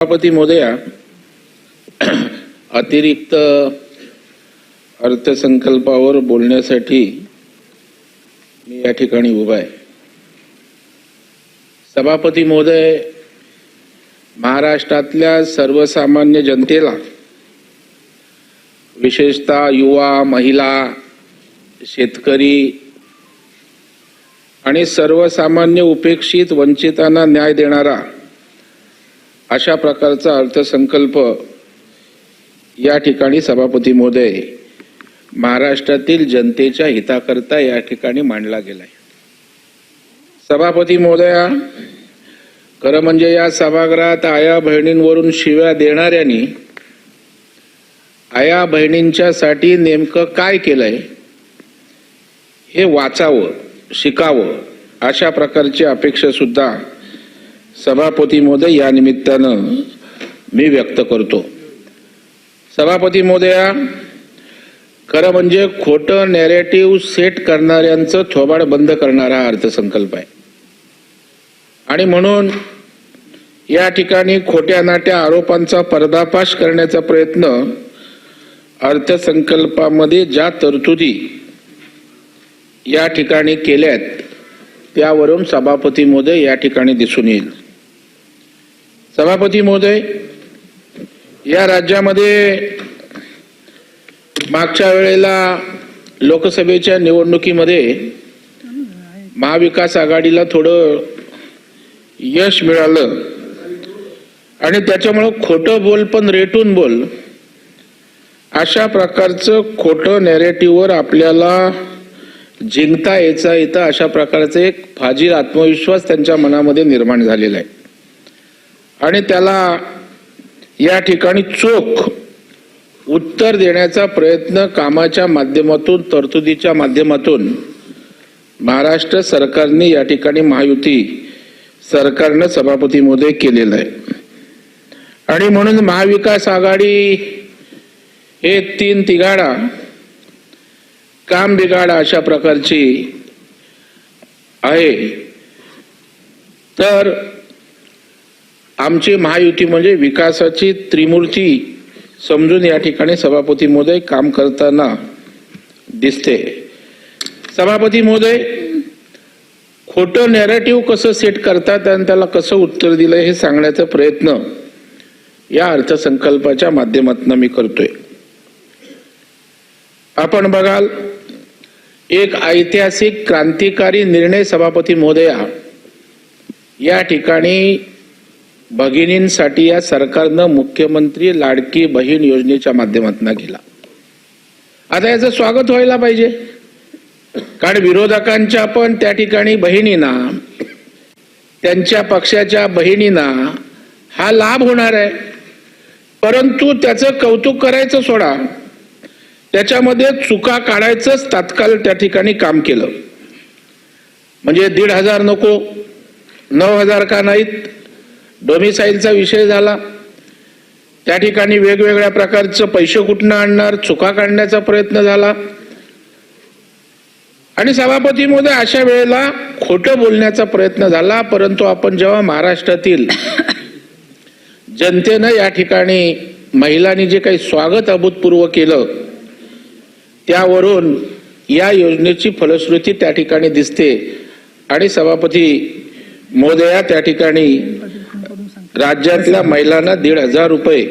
सभापती मोदया अतिरिक्त अर्थसंकल्पावर बोलण्यासाठी मी या ठिकाणी उभा आहे. सभापती महोदय महाराष्ट्रातल्या सर्वसामान्य जनतेला विशेषतः युवा महिला शेतकरी आणि सर्वसामान्य उपेक्षित वंचितांना न्याय देणारा अशा प्रकारचा अर्थसंकल्प या ठिकाणी सभापती महोदय महाराष्ट्रातील जनतेच्या हिताकरता या ठिकाणी मांडला गेलाय. सभापती महोदया खरं म्हणजे या सभागृहात आया बहिणींवरून शिव्या देणाऱ्यांनी आया बहिणींच्यासाठी नेमकं काय केलंय हे वाचावं शिकावं अशा प्रकारची अपेक्षा सुद्धा सभापती महोदय या निमित्तानं मी व्यक्त करतो. सभापती महोदया खरं म्हणजे खोटं नॅरेटिव्ह सेट करणाऱ्यांचं थोबाड बंद करणारा हा अर्थसंकल्प आहे. आणि म्हणून या ठिकाणी खोट्या नाट्या आरोपांचा पर्दाफाश करण्याचा प्रयत्न अर्थसंकल्पामध्ये ज्या तरतुदी या ठिकाणी केल्यात त्यावरून सभापती महोदय या ठिकाणी दिसून येईल. सभापती महोदय या राज्यामध्ये मागच्या वेळेला लोकसभेच्या निवडणुकीमध्ये महाविकास आघाडीला थोडं यश मिळालं. आणि त्याच्यामुळं खोटं बोल पण रेटून बोल. अशा प्रकारचं खोटं नॅरेटिव्हवर आपल्याला जिंकता यायचा येतं अशा प्रकारचे एक फाजील आत्मविश्वास त्यांच्या मनामध्ये निर्माण झालेला आहे. आणि त्याला या ठिकाणी चोख उत्तर देण्याचा प्रयत्न कामाच्या माध्यमातून तरतुदीच्या माध्यमातून महाराष्ट्र सरकारने या ठिकाणी महायुती सरकारनं सभापती महोदय केलेलं आहे. आणि म्हणून महाविकास आघाडी हे तीन तिघाडा काम बिघाडा अशा प्रकारची आहे. तर आमची महायुती म्हणजे विकासाची त्रिमूर्ती समजून या ठिकाणी सभापती महोदय काम करताना दिसते. सभापती महोदय खोटं नॅरेटिव्ह कसं सेट करतात आणि त्याला कसं उत्तर दिलं हे सांगण्याचा प्रयत्न या अर्थसंकल्पाच्या माध्यमातून मी करतोय. आपण बघाल एक ऐतिहासिक क्रांतिकारी निर्णय सभापती महोदया या ठिकाणी भगिनींसाठी या सरकारनं मुख्यमंत्री लाडकी बहीण योजनेच्या माध्यमातून केला. आता याचं स्वागत व्हायला पाहिजे. कारण विरोधकांच्या पण त्या ठिकाणी बहिणींना त्यांच्या पक्षाच्या बहिणींना हा लाभ होणार आहे. परंतु त्याचं कौतुक करायचं सोडा. त्याच्यामध्ये चुका काढायचंच तात्काळ त्या ठिकाणी काम केलं. म्हणजे दीड हजार नको नऊ हजार का नाहीत डोमिसाईलचा विषय झाला. त्या ठिकाणी वेगवेगळ्या प्रकारचं पैसे कुठनं आणणार चुका काढण्याचा प्रयत्न झाला. आणि सभापती अशा वेळेला खोटं बोलण्याचा प्रयत्न झाला परंतु आपण जेव्हा महाराष्ट्रातील जनतेनं या ठिकाणी महिलांनी जे काही स्वागत अभूतपूर्व केलं त्यावरून या योजनेची फलश्रुती त्या ठिकाणी दिसते. आणि सभापती महोदया त्या ठिकाणी राज्यातल्या महिलांना दीड हजार रुपये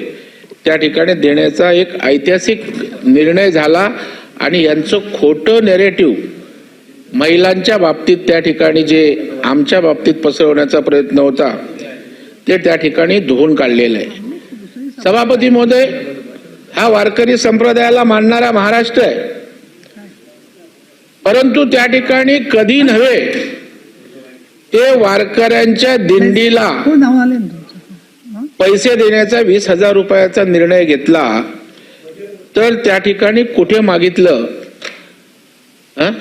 त्या ठिकाणी देण्याचा एक ऐतिहासिक निर्णय झाला आणि यांचं खोटं नेरेटिव्ह महिलांच्या बाबतीत त्या ठिकाणी जे आमच्या बाबतीत पसरवण्याचा प्रयत्न होता ते त्या ठिकाणी धुवून काढलेलं आहे. सभापती महोदय हा वारकरी संप्रदायाला मानणारा महाराष्ट्र आहे. परंतु त्या ठिकाणी कधी नव्हे ते वारकऱ्यांच्या दिंडीला हो नाव आले ना तुमचं पैसे देण्याचा वीस हजार रुपयाचा निर्णय घेतला तर त्या ठिकाणी कुठे मागितलं? हं?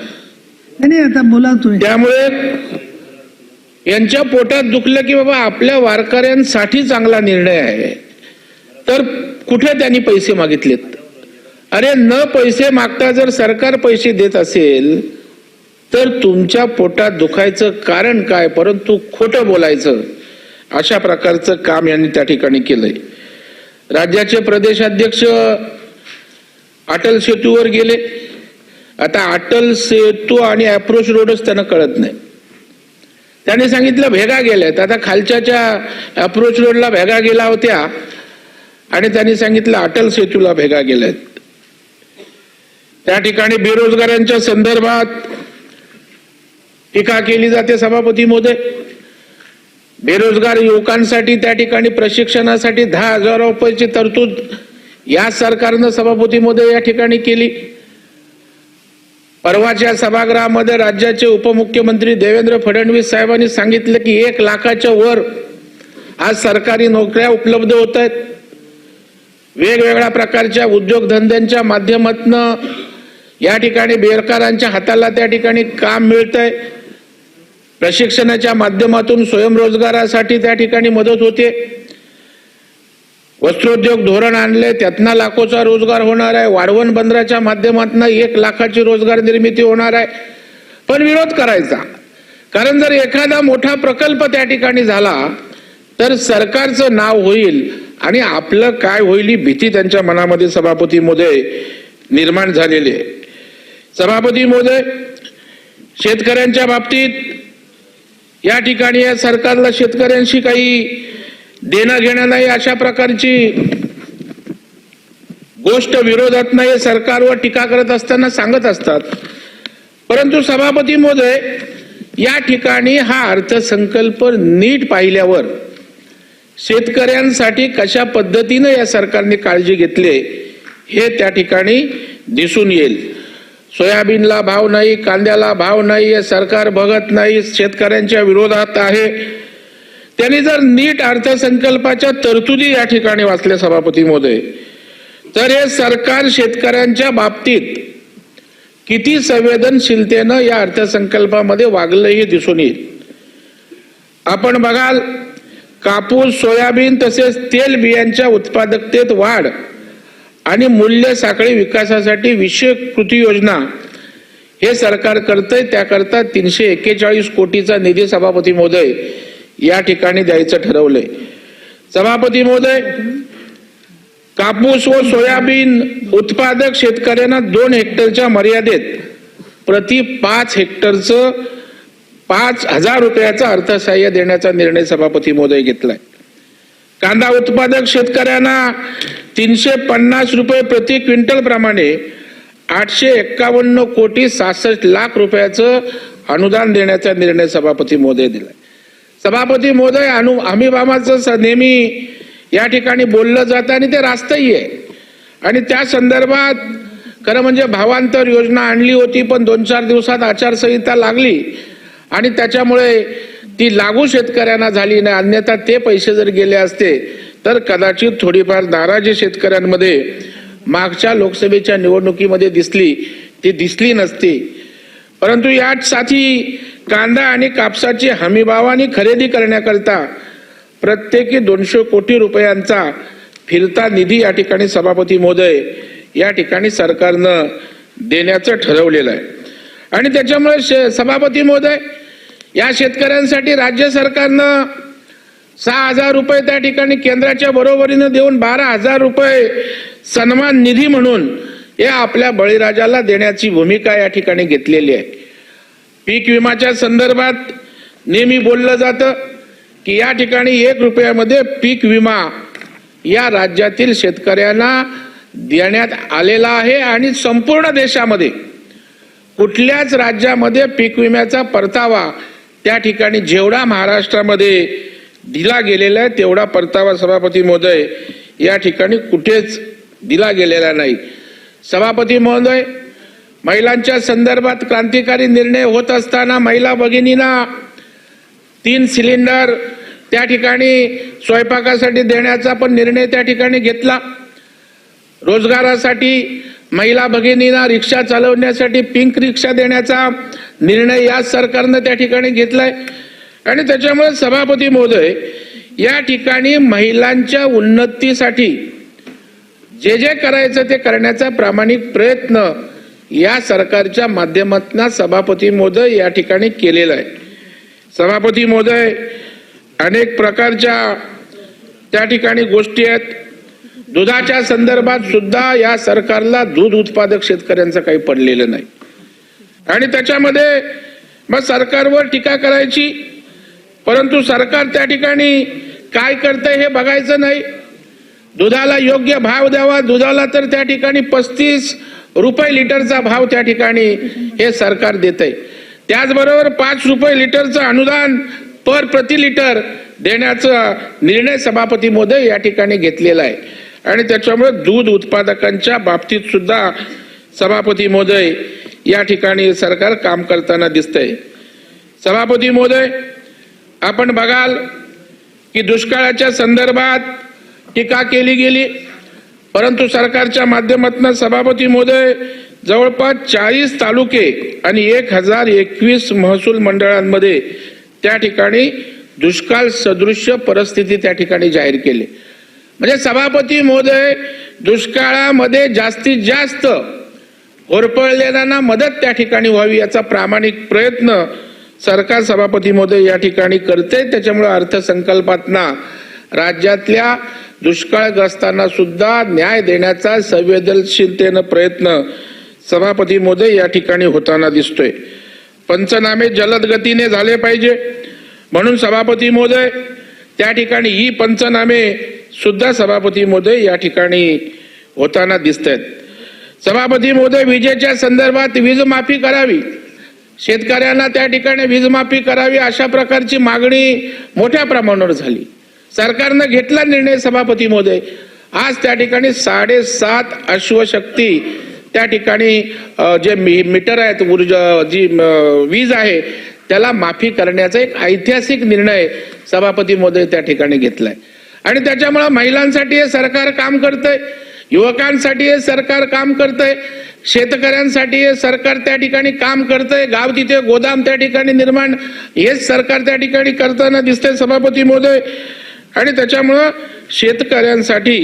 नाही नाही, आता बोला तुम्ही. त्यामुळे यांच्या पोटात दुखलं की बाबा आपल्या वारकऱ्यांसाठी चांगला निर्णय आहे. तर कुठे त्यांनी पैसे मागितलेत? अरे न पैसे मागता जर सरकार पैसे देत असेल तर तुमच्या पोटात दुखायचं कारण काय? परंतु खोटं बोलायचं. अशा प्रकारचं काम यांनी त्या ठिकाणी केलंय. राज्याचे प्रदेशाध्यक्ष अटल सेतूवर गेले. आता अटल सेतू आणि अप्रोच रोडच त्यांना कळत नाही. त्यांनी सांगितलं भेगा गेल्यात. आता खालच्याच्या अप्रोच रोडला भेगा गेल्या होत्या आणि त्यांनी सांगितलं अटल सेतूला भेगा गेल्यात. त्या ठिकाणी बेरोजगारांच्या संदर्भात टीका केली जाते सभापती मोदय बेरोजगार युवकांसाठी त्या ठिकाणी प्रशिक्षणासाठी दहा हजार रुपयाची तरतूद या सरकारनं सभापती या ठिकाणी केली. परवाच्या सभागृहामध्ये राज्याचे उपमुख्यमंत्री देवेंद्र फडणवीस साहेबांनी सांगितलं की एक लाखाच्या वर आज सरकारी नोकऱ्या उपलब्ध होत आहेत. वेगवेगळ्या प्रकारच्या उद्योगधंद्यांच्या माध्यमातून या ठिकाणी बेरकारांच्या हाताला त्या ठिकाणी काम मिळतंय. प्रशिक्षणाच्या माध्यमातून स्वयंरोजगारासाठी त्या ठिकाणी मदत होते. वस्त्रोद्योग धोरण आणले त्यातनं लाखोचा रोजगार होणार आहे. वाढवण बंदराच्या माध्यमातून एक लाखाची रोजगार निर्मिती होणार आहे. पण विरोध करायचा. कारण जर एखादा मोठा प्रकल्प त्या ठिकाणी झाला तर सरकारचं नाव होईल आणि आपलं काय होईल ही भीती त्यांच्या मनामध्ये सभापती मोदय निर्माण झालेली आहे. सभापती मोदय शेतकऱ्यांच्या बाबतीत या ठिकाणी या सरकारला शेतकऱ्यांशी काही देणं घेणं नाही अशा प्रकारची गोष्ट विरोधात नाही सरकारवर टीका करत असताना सांगत असतात. परंतु सभापती मोदय या ठिकाणी हा अर्थसंकल्प नीट पाहिल्यावर शेतकऱ्यांसाठी कशा पद्धतीनं या सरकारने काळजी घेतली हे त्या ठिकाणी दिसून येईल. सोयाबीनला भाव नाही कांद्याला भाव नाही हे सरकार बघत नाही शेतकऱ्यांच्या विरोधात आहे. त्यांनी जर नीट अर्थसंकल्पाच्या तरतुदी या ठिकाणी वाचल्या सभापती मोदय तर हे सरकार शेतकऱ्यांच्या बाबतीत किती संवेदनशीलतेनं या अर्थसंकल्पामध्ये वागलं हे दिसून येईल. आपण बघाल कापूस सोयाबीन तसेच तेल बियांच्या उत्पादकतेत वाढ आणि मूल्य साखळी विकासासाठी विशेष कृती योजना हे सरकार करतंय. त्याकरता तीनशे एक्केचाळीस कोटीचा निधी सभापती महोदय या ठिकाणी द्यायचं ठरवलंय. सभापती महोदय कापूस व सोयाबीन उत्पादक शेतकऱ्यांना दोन हेक्टरच्या मर्यादेत प्रति पाच हेक्टरचं पाच हजार रुपयाचं अर्थसहाय्य देण्याचा निर्णय सभापती महोदय घेतलाय. कांदा उत्पादक शेतकऱ्यांना तीनशे पन्नास रुपये प्रति क्विंटल प्रमाणे आठशे एक्कावन्न कोटी सहासष्ट लाख रुपयाचं अनुदान देण्याचा निर्णय सभापती मोदय दिला सभापती मोदय अनु हमीबामाचं स- नेहमी या ठिकाणी बोललं जातं आणि ते रास्तही आहे. आणि त्या संदर्भात खरं म्हणजे भावांतर योजना आणली होती पण दोन चार दिवसात आचारसंहिता लागली. आणि त्याच्यामुळे ती लागू शेतकऱ्यांना झाली नाही अन्यथा ते पैसे जर गेले असते तर कदाचित थोडीफार नाराजी शेतकऱ्यांमध्ये मागच्या लोकसभेच्या निवडणुकीमध्ये दिसली. ती दिसली नसती. परंतु यासाठी कांदा आणि कापसाची हमीभावाने खरेदी करण्याकरता प्रत्येकी दोनशे कोटी रुपयांचा फिरता निधी या ठिकाणी सभापती मोदय या ठिकाणी सरकारनं देण्याचं ठरवलेलं आहे. आणि त्याच्यामुळे शे- सभापती मोदय या शेतकऱ्यांसाठी राज्य सरकारनं सहा हजार रुपये त्या ठिकाणी केंद्राच्या बरोबरीनं देऊन बारा हजार रुपये सन्मान निधी म्हणून या आपल्या बळीराजाला देण्याची भूमिका या ठिकाणी घेतलेली आहे. पीक विमाच्या संदर्भात नेहमी बोललं जातं की या ठिकाणी एक रुपयामध्ये पीक विमा या राज्यातील शेतकऱ्यांना देण्यात आलेला आहे आणि संपूर्ण देशामध्ये कुठल्याच राज्यामध्ये पीक विम्याचा परतावा त्या ठिकाणी जेवढा महाराष्ट्रामध्ये दिला गेलेला आहे तेवढा परतावा सभापती महोदय या ठिकाणी कुठेच दिला गेलेला नाही. सभापती महोदय महिलांच्या संदर्भात क्रांतिकारी निर्णय होत असताना महिला भगिनींना तीन सिलेंडर त्या ठिकाणी स्वयंपाकासाठी देण्याचा पण निर्णय त्या ठिकाणी घेतला. रोजगारासाठी महिला भगिनींना रिक्षा चालवण्यासाठी पिंक रिक्षा देण्याचा निर्णय या सरकारनं त्या ठिकाणी घेतलाय. आणि त्याच्यामुळे सभापती महोदय या ठिकाणी महिलांच्या उन्नतीसाठी जे जे करायचं ते करण्याचा प्रामाणिक प्रयत्न या सरकारच्या माध्यमातून सभापती महोदय या ठिकाणी केलेला आहे. सभापती महोदय अनेक प्रकारच्या त्या ठिकाणी गोष्टी आहेत. दुधाच्या संदर्भात सुद्धा या सरकारला दूध उत्पादक शेतकऱ्यांचं काही पडलेलं नाही. आणि त्याच्यामध्ये मग सरकारवर टीका करायची. परंतु सरकार त्या ठिकाणी काय करतंय हे बघायचं नाही. दुधाला योग्य भाव द्यावा दुधाला तर त्या ठिकाणी पस्तीस रुपये लिटरचा भाव त्या ठिकाणी हे सरकार देत आहे त्याचबरोबर पाच रुपये लिटरचं अनुदान पर प्रति लिटर देण्याचा निर्णय सभापती मोदय या ठिकाणी घेतलेला आहे. आणि त्याच्यामुळे दूध उत्पादकांच्या बाबतीत सुद्धा सभापती मोदय या ठिकाणी सरकार काम करताना दिसतंय. सभापती महोदय आपण बघाल की दुष्काळाच्या संदर्भात टीका केली गेली परंतु सरकारच्या माध्यमातून सभापती महोदय जवळपास चाळीस तालुके आणि एक हजार एकवीस महसूल मंडळांमध्ये त्या ठिकाणी दुष्काळ सदृश्य परिस्थिती त्या ठिकाणी जाहीर केली. म्हणजे सभापती महोदय दुष्काळामध्ये जास्तीत जास्त होरपळलेल्यांना मदत त्या ठिकाणी व्हावी याचा प्रामाणिक प्रयत्न सरकार सभापती मोदय या ठिकाणी करते. त्याच्यामुळे अर्थसंकल्पातना राज्यातल्या दुष्काळग्रस्तांना सुद्धा न्याय देण्याचा संवेदनशीलतेनं प्रयत्न सभापती मोदय या ठिकाणी होताना दिसतोय. पंचनामे जलद गतीने झाले पाहिजे. म्हणून सभापती मोदय त्या ठिकाणी ही पंचनामे सुद्धा सभापती मोदय या ठिकाणी होताना दिसत आहेत सभापती महोदय विजेच्या संदर्भात वीजमाफी करावी. शेतकऱ्यांना त्या ठिकाणी वीजमाफी करावी अशा प्रकारची मागणी मोठ्या प्रमाणावर झाली. सरकारनं घेतला निर्णय सभापती महोदय. आज त्या ठिकाणी साडेसात अश्वशक्ती त्या ठिकाणी जे मी- मीटर आहेत ऊर्जा जी वीज आहे त्याला माफी करण्याचा एक ऐतिहासिक निर्णय सभापती महोदय त्या ठिकाणी घेतलाय. आणि त्याच्यामुळे महिलांसाठी हे सरकार काम करतंय. युवकांसाठी हे सरकार काम करतंय शेतकऱ्यांसाठी हे सरकार त्या ठिकाणी काम करतंय गाव तिथे गोदाम त्या ठिकाणी निर्माण हेच सरकार त्या ठिकाणी करताना दिसतंय सभापती मोदय आणि त्याच्यामुळं शेतकऱ्यांसाठी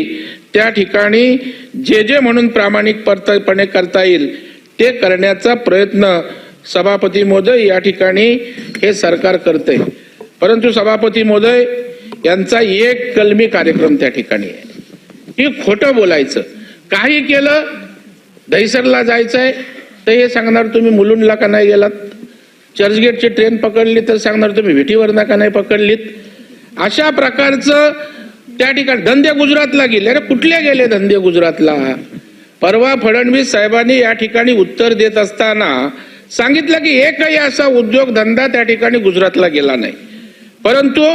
त्या ठिकाणी जे जे म्हणून प्रामाणिक परतपणे करता येईल ते करण्याचा प्रयत्न सभापती मोदय या ठिकाणी हे सरकार करते परंतु सभापती मोदय यांचा एक कलमी कार्यक्रम त्या ठिकाणी आहे. हे खोटं बोलायचं. काही केलं दहिसरला जायचंय तर हे सांगणार तुम्ही मुलुंडला का नाही गेलात? चर्चगेटची ट्रेन पकडली तर सांगणार तुम्ही विटीवरना का नाही पकडलीत? अशा प्रकारचं त्या ठिकाणी धंदे गुजरातला गेले. अरे कुठले गेले धंदे गुजरातला? परवा फडणवीस साहेबांनी या ठिकाणी उत्तर देत असताना सांगितलं की एकही असा उद्योग धंदा त्या ठिकाणी गुजरातला गेला नाही. परंतु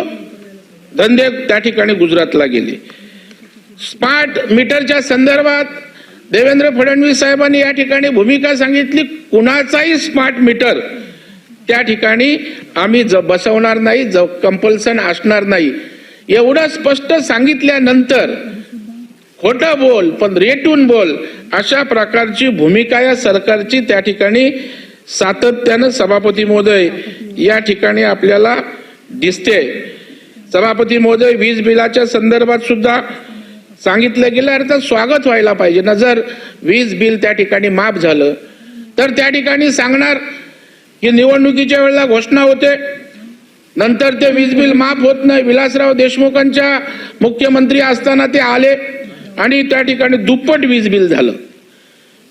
धंदे त्या ठिकाणी गुजरातला गेले. स्मार्ट मीटरच्या संदर्भात देवेंद्र फडणवीस साहेबांनी या ठिकाणी भूमिका सांगितली. कुणाचाही स्मार्ट मीटर त्या ठिकाणी आम्ही ज बसवणार नाही ज कंपल्सन असणार नाही. एवढं स्पष्ट सांगितल्यानंतर खोटं बोल पण रेटून बोल अशा प्रकारची भूमिका या सरकारची त्या ठिकाणी सातत्यानं सभापती मोदय या ठिकाणी आपल्याला दिसते. सभापती मोदय वीज बिलाच्या संदर्भात सुद्धा सांगितलं गेलं अरे तर स्वागत व्हायला पाहिजे. ना जर वीज बिल त्या ठिकाणी माफ झालं. तर त्या ठिकाणी सांगणार की निवडणुकीच्या वेळेला घोषणा होते. नंतर ते वीज बिल माफ होत नाही. विलासराव देशमुखांच्या मुख्यमंत्री असताना ते आले आणि त्या ठिकाणी दुप्पट वीज बिल झालं.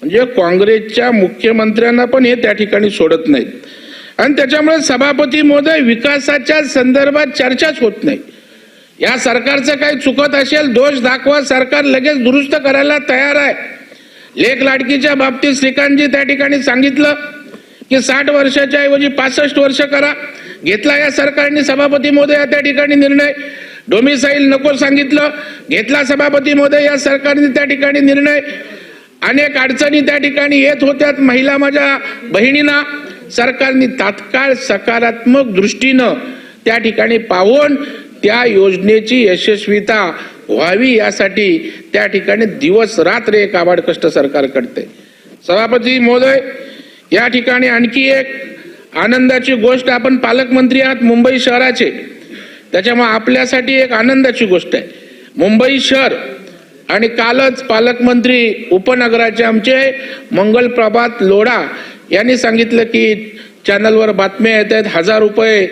म्हणजे काँग्रेसच्या मुख्यमंत्र्यांना पण हे त्या ठिकाणी सोडत नाहीत. आणि त्याच्यामुळे सभापती महोदय विकासाच्या संदर्भात चर्चाच होत नाही. या सरकारचं काही चुकत असेल दोष दाखवा सरकार लगेच दुरुस्त करायला तयार आहे. लेख लाडकीच्या बाबतीत श्रीकांतजी त्या ठिकाणी सांगितलं की साठ वर्षाच्या ऐवजी पासष्ट वर्ष करा. घेतला या सरकारने सभापती मोदय त्या ठिकाणी निर्णय. डोमिसाईल नको सांगितलं घेतला सभापती मोदय या सरकारने त्या ठिकाणी निर्णय. अनेक अडचणी त्या ठिकाणी येत होत्यात महिला माझ्या बहिणींना. सरकारने तात्काळ सकारात्मक दृष्टीनं त्या ठिकाणी पाहून त्या योजनेची यशस्वीता व्हावी यासाठी त्या ठिकाणी दिवस रात्र एक आबाड कष्ट सरकार करते. सभापती महोदय या ठिकाणी आणखी एक आनंदाची गोष्ट आपण पालकमंत्री आहात मुंबई शहराचे. त्याच्यामुळे आपल्यासाठी एक आनंदाची गोष्ट आहे. मुंबई शहर आणि कालच पालकमंत्री उपनगराचे आमचे मंगल प्रभात लोढा यांनी सांगितलं की चॅनलवर बातम्या येत आहेत. हजार रुपये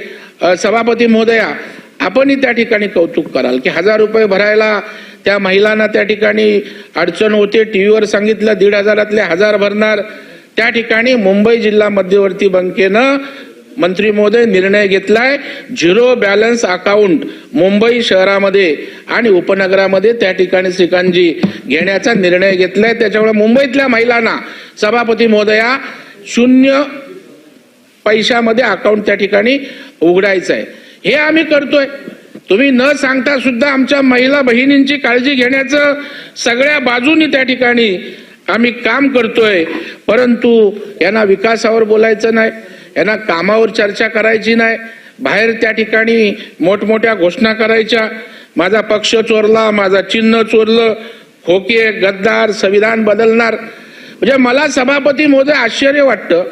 सभापती महोदया आपणही त्या ठिकाणी कौतुक कराल की हजार रुपये भरायला त्या महिलांना त्या ठिकाणी अडचण होते. टी व्हीवर सांगितलं दीड हजारातले हजार भरणार. त्या ठिकाणी मुंबई जिल्हा मध्यवर्ती बँकेनं मंत्री महोदय निर्णय घेतलाय. झिरो बॅलन्स अकाउंट मुंबई शहरामध्ये आणि उपनगरामध्ये त्या ठिकाणी श्रीकांतजी घेण्याचा निर्णय घेतलाय. त्याच्यामुळे मुंबईतल्या महिलांना सभापती महोदया शून्य पैशामध्ये अकाउंट त्या ठिकाणी उघडायचं आहे हे आम्ही करतोय. तुम्ही न सांगता सुद्धा आमच्या महिला बहिणींची काळजी घेण्याचं सगळ्या बाजूनी त्या ठिकाणी आम्ही काम करतोय. परंतु यांना विकासावर बोलायचं नाही यांना कामावर चर्चा करायची नाही. बाहेर त्या ठिकाणी मोठमोठ्या घोषणा करायच्या. माझा पक्ष चोरला माझा चिन्ह चोरलं खोके गद्दार संविधान बदलणार. म्हणजे मला सभापती महोदय आश्चर्य वाटतं.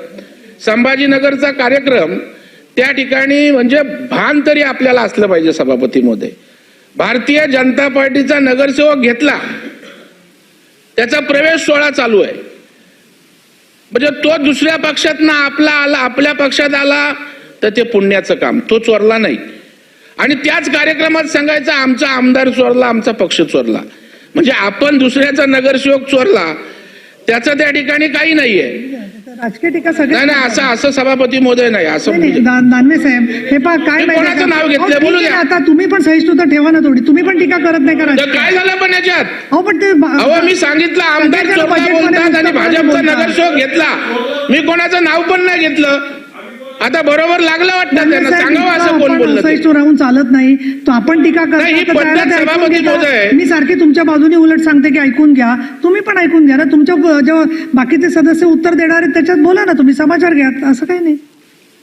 संभाजीनगरचा कार्यक्रम त्या ठिकाणी म्हणजे भान तरी आपल्याला असलं पाहिजे सभापतीमध्ये. भारतीय जनता पार्टीचा नगरसेवक घेतला त्याचा प्रवेश सोहळा चालू आहे. म्हणजे तो दुसऱ्या पक्षात ना आपला आला आपल्या पक्षात आला तर ते पुण्याचं काम तो चोरला नाही. आणि त्याच कार्यक्रमात सांगायचं आमचा आमदार चोरला आमचा पक्ष चोरला. म्हणजे आपण दुसऱ्याचा नगरसेवक चोरला त्याचं त्या ठिकाणी काही नाहीये. राजकीय टीका सगळे नाही नाही असं असं सभापती महोदय नाही असं नाही, नाही, म्हणजे- दानवे साहेब हे पहा काय मी माहितीये कोणाचं का? नाव घेतलंय? अहो, ठीक बोलू आहे, द्या. आता तुम्ही पण सहिष्णुता ठेवा ना थोडी तुम्ही पण टीका करत नाही तर? काय झालं पण याच्यात अहो पण ते अहो मी सांगितलं आमदार सगळेजण चोरला बजेटमध्ये बोलतात आणि भाजपचा. नगरसेवक घेतला मी कोणाचं नाव पण नाही घेतलं आता बरोबर लागलं वाटतं दानवे त्यांना. सांगावं असं कोण बोललं राहून चालत नाही. तो आपण टीका ही करतो. मी सारखी तुमच्या बाजूने उलट सांगते की ऐकून घ्या. तुम्ही पण ऐकून घ्या ना. तुमच्या जेव्हा बाकीचे सदस्य उत्तर देणार आहेत त्याच्यात बोला ना तुम्ही. समाचार घ्या. असं काही नाही.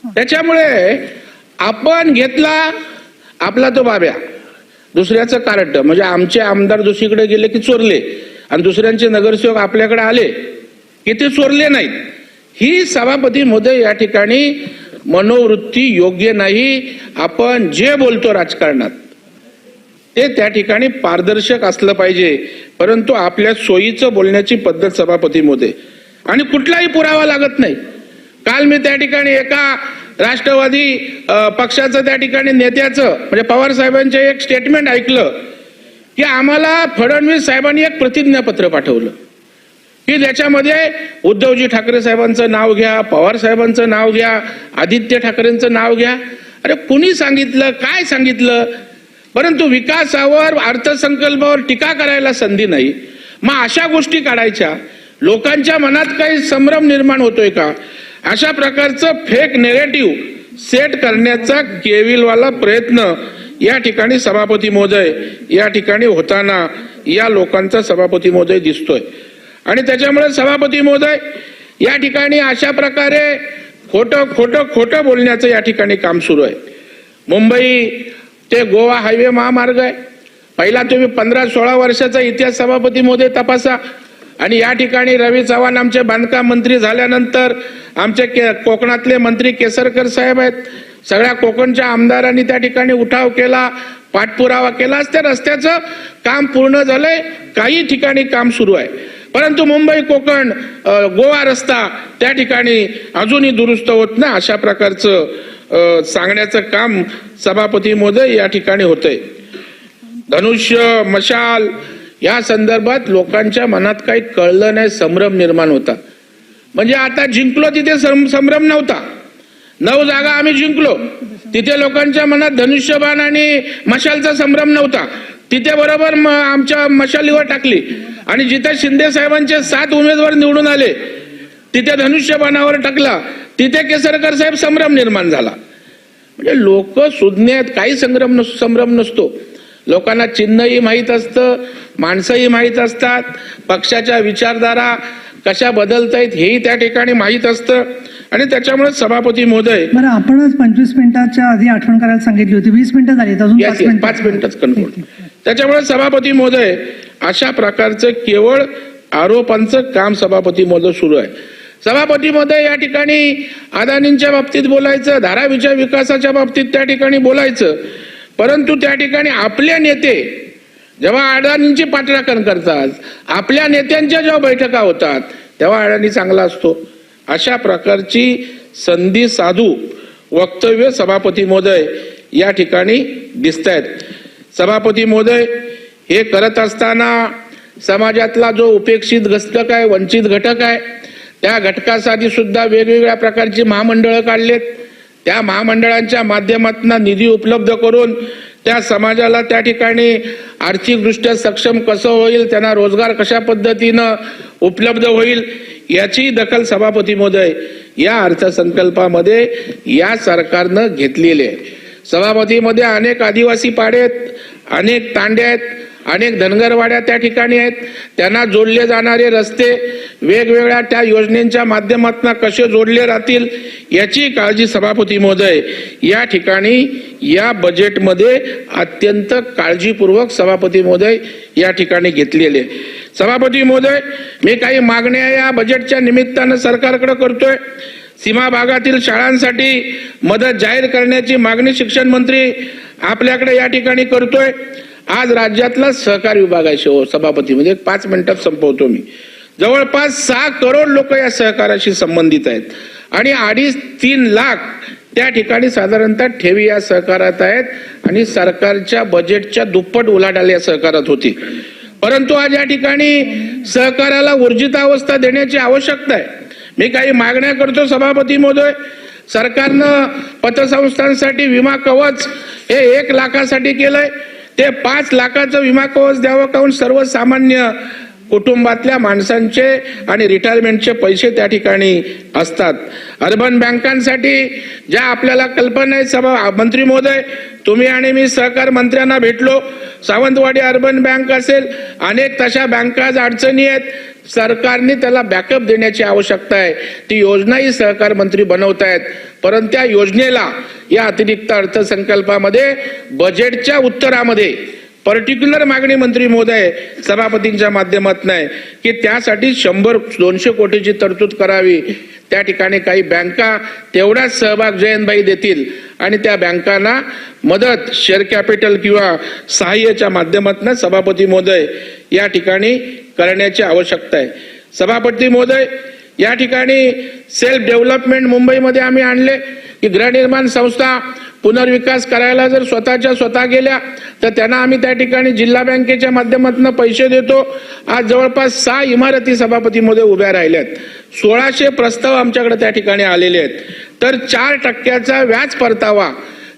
त्याच्यामुळे आपण घेतला आपला तो बाब्या. दुसऱ्याचं कारट म्हणजे आमचे आमदार दुसरीकडे गेले की चोरले. आणि दुसऱ्यांचे नगरसेवक आपल्याकडे आले की ते चोरले नाहीत. ही सभापती महोदय या ठिकाणी मनोवृत्ती योग्य नाही आपण जे बोलतो राजकारणात ते त्या ठिकाणी पारदर्शक असलं पाहिजे. परंतु आपल्या सोयीचं बोलण्याची पद्धत सभापती मोदे. आणि कुठलाही पुरावा लागत नाही. काल मी त्या ठिकाणी एका राष्ट्रवादी पक्षाचं त्या ठिकाणी नेत्याचं म्हणजे पवार साहेबांचे एक स्टेटमेंट ऐकलं की आम्हाला फडणवीस साहेबांनी एक प्रतिज्ञापत्र पाठवलं. की ज्याच्यामध्ये उद्धवजी ठाकरे साहेबांचं नाव घ्या पवार साहेबांचं नाव घ्या आदित्य ठाकरेंचं नाव घ्या. अरे कुणी सांगितलं काय सांगितलं? परंतु विकासावर अर्थसंकल्पावर टीका करायला संधी नाही. मग अशा गोष्टी काढायच्या. लोकांच्या मनात काही संभ्रम निर्माण होतोय का? अशा प्रकारचं फेक नेरेटिव्ह सेट करण्याचा केविलवाला प्रयत्न या ठिकाणी सभापती महोदय या ठिकाणी होताना या लोकांचा सभापती महोदय दिसतोय. आणि त्याच्यामुळे सभापती महोदय या ठिकाणी अशा प्रकारे खोटं खोटं खोटं बोलण्याचं या ठिकाणी काम सुरू आहे. मुंबई ते गोवा हायवे महामार्ग आहे. पहिला तुम्ही पंधरा सोळा वर्षाचा इतिहास सभापती मोदी तपासा. आणि या ठिकाणी रवी चव्हाण आमचे बांधकाम मंत्री झाल्यानंतर आमचे के कोकणातले मंत्री केसरकर साहेब आहेत. सगळ्या कोकणच्या आमदारांनी त्या ठिकाणी उठाव केला पाठपुरावा केलाच त्या रस्त्याचं काम पूर्ण झालंय. काही ठिकाणी काम सुरू आहे. परंतु मुंबई कोकण गोवा रस्ता त्या ठिकाणी अजूनही दुरुस्त होत ना अशा प्रकारचं सांगण्याचं काम सभापती महोदय या ठिकाणी होतंय. धनुष्य मशाल या संदर्भात लोकांच्या मनात काही कळलं नाही संभ्रम निर्माण होता. म्हणजे आता जिंकलो तिथे सं- संभ्रम नव्हता. नऊ जागा आम्ही जिंकलो. तिथे लोकांच्या मनात धनुष्यबाण आणि मशालचा संभ्रम नव्हता. तिथे बरोबर म- आमच्या मशालीवर टाकली. आणि जिथे शिंदे साहेबांचे सात उमेदवार निवडून आले तिथे धनुष्यबाणावर टाकला. तिथे केसरकर साहेब संभ्रम निर्माण झाला. म्हणजे लोक सुज्ञ आहेत काही संग्रम नस संभ्रम नसतो. लोकांना चिन्हही माहीत असतं माणसंही माहीत असतात पक्षाच्या विचारधारा कशा बदलत आहेत हेही त्या ठिकाणी माहीत असतं. आणि त्याच्यामुळे सभापती महोदय बरं आपणच पंचवीस मिनिटाच्या आधी आठवण करायला सांगितली होती. वीस मिनिटं झाली अजून पाच मिनिटच कन्फर्म त्याच्यामुळे सभापती महोदय अशा प्रकारचं केवळ आरोपांचं काम सभापती महोदय सुरू आहे. सभापती महोदय या ठिकाणी अदानींच्या बाबतीत बोलायचं धारावीच्या विकासाच्या बाबतीत त्या ठिकाणी बोलायचं. परंतु त्या ठिकाणी आपले नेते जेव्हा अडाणींची पाठराखण करतात आपल्या नेत्यांच्या जेव्हा बैठका होतात तेव्हा अडाणी चांगला असतो. अशा प्रकारची संधी साधू वक्तव्य सभापती महोदय या ठिकाणी दिसत आहेत सभापती महोदय हे करत असताना समाजातला जो उपेक्षित घटक आहे वंचित घटक आहे त्या घटकासाठी सुद्धा वेगवेगळ्या प्रकारची महामंडळं काढलेत. त्या महामंडळांच्या माध्यमातून निधी उपलब्ध करून त्या समाजाला त्या ठिकाणी आर्थिकदृष्ट्या सक्षम कसं होईल त्यांना रोजगार कशा पद्धतीनं उपलब्ध होईल याची दखल सभापती महोदय या अर्थसंकल्पामध्ये या सरकारनं घेतलेली आहे. सभापतीमध्ये अनेक आदिवासी पाडे आहेत अनेक तांडे आहेत अनेक धनगरवाड्या त्या ठिकाणी आहेत. त्यांना जोडले जाणारे रस्ते वेगवेगळ्या त्या योजनेच्या माध्यमातून कसे जोडले राहतील याची काळजी सभापती महोदय. या ठिकाणी या बजेटमध्ये अत्यंत काळजीपूर्वक सभापती महोदय या ठिकाणी घेतलेले. सभापती महोदय मी काही मागण्या या बजेटच्या निमित्तानं सरकारकडे करतोय. सीमा भागातील शाळांसाठी मदत जाहीर करण्याची मागणी शिक्षण मंत्री आपल्याकडे या ठिकाणी करतोय. आज राज्यातला सहकार विभाग आहे सभापती म्हणजे पाच मिनिटात संपवतो मी. जवळपास सहा करोड लोक या सहकाराशी संबंधित आहेत. आणि अडीच तीन लाख त्या ठिकाणी साधारणतः ठेवी या सहकारात आहेत आणि सरकारच्या बजेटच्या दुप्पट उलाढाल या सहकारात होती. परंतु आज या ठिकाणी सहकाराला ऊर्जितावस्था देण्याची आवश्यकता आहे. मी काही मागण्या करतो सभापती महोदय. सरकारनं पतसंस्थांसाठी विमा कवच हे एक लाखासाठी केलंय. ते पाच लाखाचं विमा कवच द्यावं काहून सर्वसामान्य कुटुंबातल्या माणसांचे आणि रिटायरमेंटचे पैसे त्या ठिकाणी असतात. अर्बन बँकांसाठी ज्या आपल्याला कल्पना आहेत सभा मंत्री महोदय तुम्ही आणि मी सहकार मंत्र्यांना भेटलो. सावंतवाडी अर्बन बँक असेल अनेक तशा बँका आज अडचणी आहेत. सरकारने त्याला बॅकअप देण्याची आवश्यकता आहे. ती योजनाही सहकार मंत्री आहेत परंतु त्या योजनेला या अतिरिक्त अर्थसंकल्पामध्ये बजेटच्या उत्तरामध्ये पर्टिक्युलर मागणी मंत्री महोदय सभापतींच्या माध्यमातून आहे की त्यासाठी शंभर दोनशे कोटीची तरतूद करावी. त्या ठिकाणी काही बँका तेवढाच सहभाग जयंतबाई देतील. आणि त्या बँकांना मदत शेअर कॅपिटल किंवा सहाय्याच्या माध्यमातून सभापती महोदय या ठिकाणी करण्याची आवश्यकता आहे. सभापती महोदय या ठिकाणी सेल्फ डेव्हलपमेंट मुंबईमध्ये आम्ही आणले की गृहनिर्माण संस्था पुनर्विकास करायला जर स्वतःच्या स्वतः गेल्या तर त्यांना आम्ही त्या ठिकाणी जिल्हा बँकेच्या माध्यमातून पैसे देतो. आज जवळपास सहा इमारती सभापतीमध्ये उभ्या राहिल्यात. सोळाशे प्रस्ताव आमच्याकडे त्या ठिकाणी आलेले आहेत. तर चार टक्क्याचा व्याज परतावा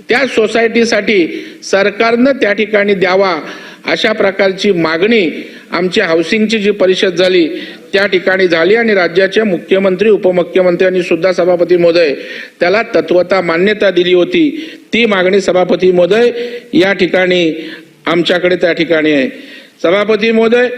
त्या सोसायटीसाठी सरकारनं त्या ठिकाणी द्यावा अशा प्रकारची मागणी आमची हाऊसिंगची जी परिषद झाली त्या ठिकाणी झाली आणि राज्याचे मुख्यमंत्री उपमुख्यमंत्र्यांनी सुद्धा सभापती महोदय त्याला तत्वता मान्यता दिली होती. ती मागणी सभापती महोदय या ठिकाणी आमच्याकडे त्या ठिकाणी आहे. सभापती महोदय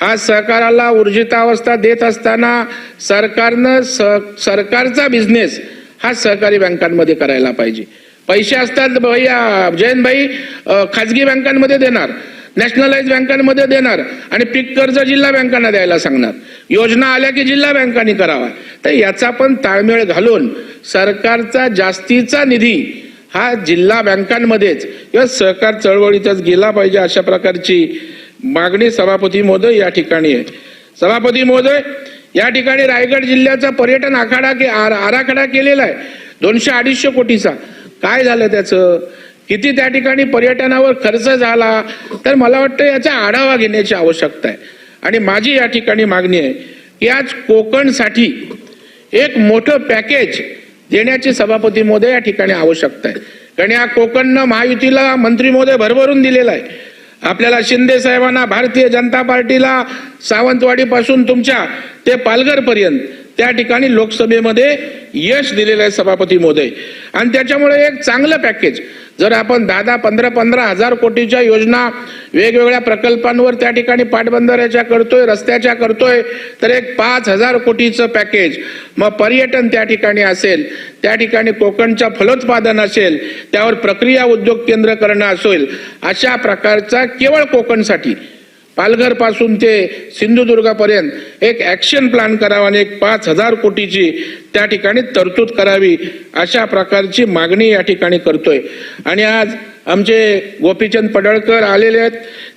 आज सहकाराला ऊर्जितावस्था देत असताना सरकारनं स- सरकारचा बिझनेस हा सहकारी बँकांमध्ये करायला पाहिजे. पैसे असतात भैया जयंत भाई खाजगी बँकांमध्ये देणार नॅशनलाइज बँकांमध्ये देणार आणि पीक कर्ज जिल्हा बँकांना द्यायला सांगणार. योजना आल्या की जिल्हा बँकांनी करावा. तर याचा पण ताळमेळ घालून सरकारचा जास्तीचा निधी हा जिल्हा बँकांमध्येच किंवा सहकार चळवळीतच गेला पाहिजे अशा प्रकारची मागणी सभापती महोदय या ठिकाणी आहे. सभापती महोदय या ठिकाणी रायगड जिल्ह्याचा पर्यटन आखाडा के आराखडा केलेला आहे. दोनशे अडीचशे कोटीचा. काय झालं त्याचं? किती त्या ठिकाणी पर्यटनावर खर्च झाला? तर मला वाटतं याचा आढावा घेण्याची आवश्यकता आहे. आणि माझी या ठिकाणी मागणी आहे की आज कोकणसाठी एक मोठं पॅकेज देण्याची सभापती मोदे या ठिकाणी आवश्यकता आहे. कारण या कोकणनं महायुतीला मंत्री महोदय भरभरून दिलेला आहे. आपल्याला शिंदे साहेबांना भारतीय जनता पार्टीला सावंतवाडीपासून तुमच्या ते पालघरपर्यंत त्या ठिकाणी लोकसभेमध्ये यश दिलेलं आहे सभापती मोदय आणि त्याच्यामुळे एक चांगलं पॅकेज जर आपण दहा दहा पंधरा पंधरा हजार कोटीच्या योजना वेगवेगळ्या प्रकल्पांवर त्या ठिकाणी पाटबंधाऱ्याच्या करतोय रस्त्याच्या करतोय तर एक पाच हजार कोटीचं पॅकेज मग पर्यटन त्या ठिकाणी असेल त्या ठिकाणी कोकणच्या फलोत्पादन असेल त्यावर प्रक्रिया उद्योग केंद्र करणं असेल अशा प्रकारचा केवळ कोकणसाठी पालघरपासून ते सिंधुदुर्गापर्यंत एक ॲक्शन प्लॅन करावा आणि एक पाच हजार कोटीची त्या ठिकाणी तरतूद करावी अशा प्रकारची मागणी या ठिकाणी करतोय. आणि आज आमचे गोपीचंद पडळकर आलेले आहेत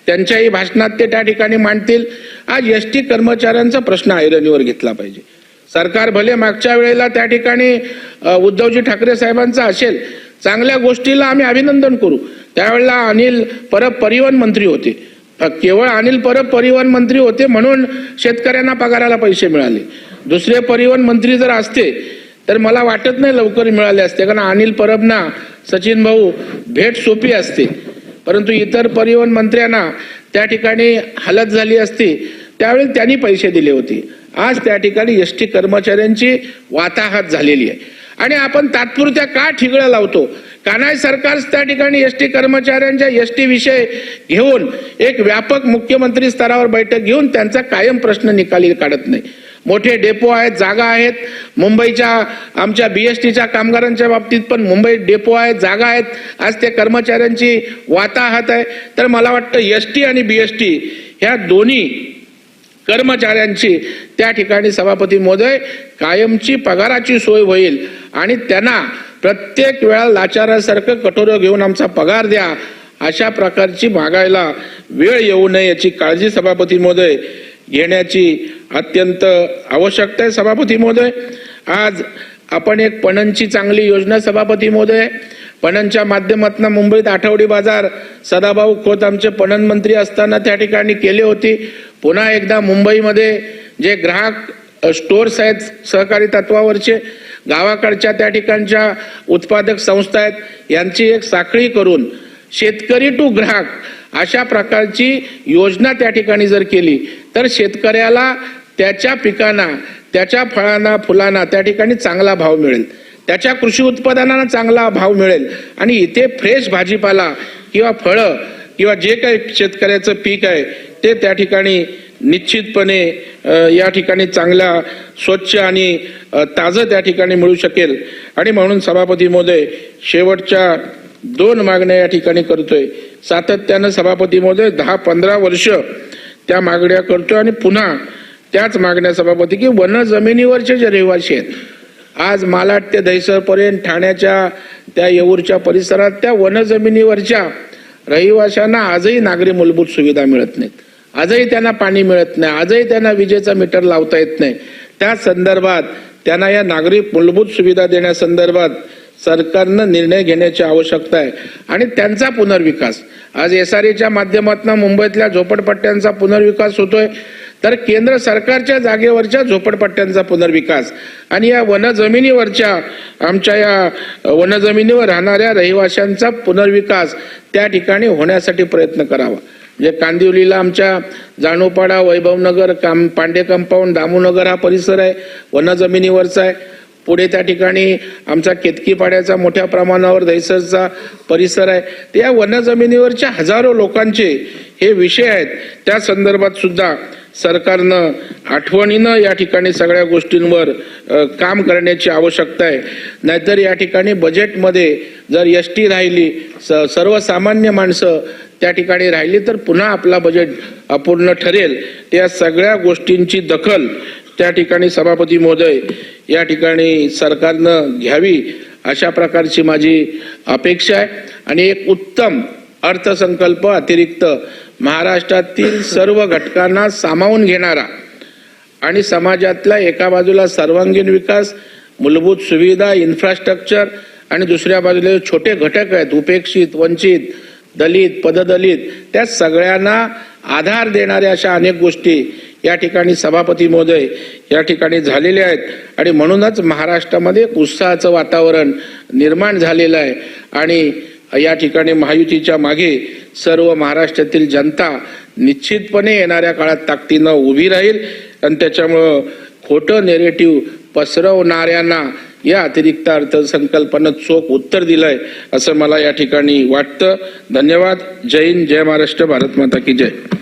त्यांच्याही भाषणात ते त्या ठिकाणी मांडतील. आज एस टी कर्मचाऱ्यांचा प्रश्न ऐरणीवर घेतला पाहिजे. सरकार भले मागच्या वेळेला त्या ठिकाणी उद्धवजी ठाकरे साहेबांचा असेल चांगल्या गोष्टीला आम्ही अभिनंदन करू. त्यावेळेला अनिल परब परिवहन मंत्री होते. केवळ अनिल परब परिवहन मंत्री होते म्हणून शेतकऱ्यांना पगाराला पैसे मिळाले. दुसरे परिवहन मंत्री जर असते तर मला वाटत नाही लवकर मिळाले असते. कारण अनिल परबना सचिन भाऊ भेट सोपी असते. परंतु इतर परिवहन मंत्र्यांना त्या ठिकाणी हालत झाली असती त्यावेळी त्यांनी पैसे दिले होते. आज त्या ठिकाणी एस टी कर्मचाऱ्यांची वाताहात झालेली आहे. आणि आपण तात्पुरत्या का ठिगळं लावतो? कानाय सरकार त्या ठिकाणी एस टी कर्मचाऱ्यांच्या एस टी विषय घेऊन एक व्यापक मुख्यमंत्री स्तरावर बैठक घेऊन त्यांचा कायम प्रश्न निकाली काढत नाही. मोठे डेपो आहेत जागा आहेत. मुंबईच्या आमच्या बी एस टीच्या कामगारांच्या बाबतीत पण मुंबईत डेपो आहेत जागा आहेत. आज त्या कर्मचाऱ्यांची वाताहत आहे. तर मला वाटतं एस टी आणि बी एस टी ह्या दोन्ही कर्मचाऱ्यांची त्या ठिकाणी सभापती महोदय कायमची पगाराची सोय होईल आणि त्यांना प्रत्येक वेळा लाचारासारखं कठोर घेऊन आमचा पगार द्या अशा प्रकारची मागायला वेळ येऊ नये याची काळजी सभापती महोदय घेण्याची अत्यंत आवश्यकता आहे. सभापती महोदय आज आपण एक पणनची चांगली योजना सभापती महोदय पणनच्या माध्यमातून मुंबईत आठवडी बाजार सदाभाऊ खोत आमचे पणन मंत्री असताना त्या ठिकाणी केली होती. पुन्हा एकदा मुंबईमध्ये जे ग्राहक स्टोर्स आहेत सहकारी तत्वावरचे गावाकडच्या त्या ठिकाणच्या उत्पादक संस्था आहेत यांची एक साखळी करून शेतकरी टू ग्राहक अशा प्रकारची योजना त्या ठिकाणी जर केली तर शेतकऱ्याला त्याच्या पिकांना त्याच्या फळांना फुलांना त्या ठिकाणी चांगला भाव मिळेल. त्याच्या कृषी उत्पादनांना चांगला भाव मिळेल. आणि इथे फ्रेश भाजीपाला किंवा फळं किंवा जे काही शेतकऱ्याचं पीक आहे ते त्या ठिकाणी निश्चितपणे या ठिकाणी चांगल्या स्वच्छ आणि ताजं त्या ठिकाणी मिळू शकेल. आणि म्हणून सभापती महोदय शेवटच्या दोन मागण्या या ठिकाणी करतोय. सातत्यानं सभापती महोदय दहा पंधरा वर्ष त्या मागण्या करतोय आणि पुन्हा त्याच मागण्या सभापती की वन जमिनीवरचे जे रहिवासी आहेत आज मालाट ते दहिसरपर्यंत ठाण्याच्या त्या येऊरच्या परिसरात त्या वन जमिनीवरच्या रहिवाशांना आजही नागरी मूलभूत सुविधा मिळत नाहीत. आजही त्यांना पाणी मिळत नाही. आजही त्यांना विजेचा मीटर लावता येत नाही. त्या संदर्भात त्यांना या नागरी मूलभूत सुविधा देण्यासंदर्भात सरकारनं निर्णय घेण्याची आवश्यकता आहे. आणि त्यांचा पुनर्विकास. आज एस आर एच्या माध्यमातून मुंबईतल्या झोपडपट्ट्यांचा पुनर्विकास होतोय. तर केंद्र सरकारच्या जागेवरच्या झोपडपट्ट्यांचा पुनर्विकास. आणि या वनजमिनीवरच्या आमच्या या वनजमिनीवर राहणाऱ्या रहिवाशांचा पुनर्विकास त्या ठिकाणी होण्यासाठी प्रयत्न करावा. म्हणजे कांदिवलीला आमच्या जाणूपाडा वैभवनगर काम पांडे कंपाऊंड दामूनगर हा परिसर आहे वन जमिनीवरचा आहे. पुढे त्या ठिकाणी आमचा केतकीपाड्याचा मोठ्या प्रमाणावर दहिसरचा परिसर आहे. त्या या वन जमिनीवरच्या हजारो लोकांचे हे विषय आहेत. त्या संदर्भात सुद्धा सरकारनं आठवणीनं या ठिकाणी सगळ्या गोष्टींवर काम करण्याची आवश्यकता आहे. नाहीतर या ठिकाणी बजेटमध्ये जर एस टी राहिली स सर्वसामान्य माणसं त्या ठिकाणी राहिली तर पुन्हा आपला बजेट अपूर्ण ठरेल. त्या सगळ्या गोष्टींची दखल त्या ठिकाणी सभापती महोदय या ठिकाणी सरकारनं घ्यावी अशा प्रकारची माझी अपेक्षा आहे. आणि एक उत्तम अर्थसंकल्प अतिरिक्त महाराष्ट्रातील सर्व घटकांना सामावून घेणारा आणि समाजातला एका बाजूला सर्वांगीण विकास मूलभूत सुविधा इन्फ्रास्ट्रक्चर आणि दुसऱ्या बाजूला छोटे घटक आहेत उपेक्षित वंचित दलित पददलित त्या सगळ्यांना आधार देणाऱ्या अशा अनेक गोष्टी या ठिकाणी सभापती महोदय या ठिकाणी झालेल्या आहेत. आणि म्हणूनच महाराष्ट्रामध्ये एक उत्साहाचं वातावरण निर्माण झालेलं आहे. आणि या ठिकाणी महायुतीच्या मागे सर्व महाराष्ट्रातील जनता निश्चितपणे येणाऱ्या काळात ताकदीनं उभी राहील आणि त्याच्यामुळं खोटं नेरेटिव्ह पसरवणाऱ्यांना या अतिरिक्त अर्थसंकल्पानं चोख उत्तर दिलंय असं मला या ठिकाणी वाटतं. धन्यवाद. जय हिंद जय महाराष्ट्र भारत माता की जय.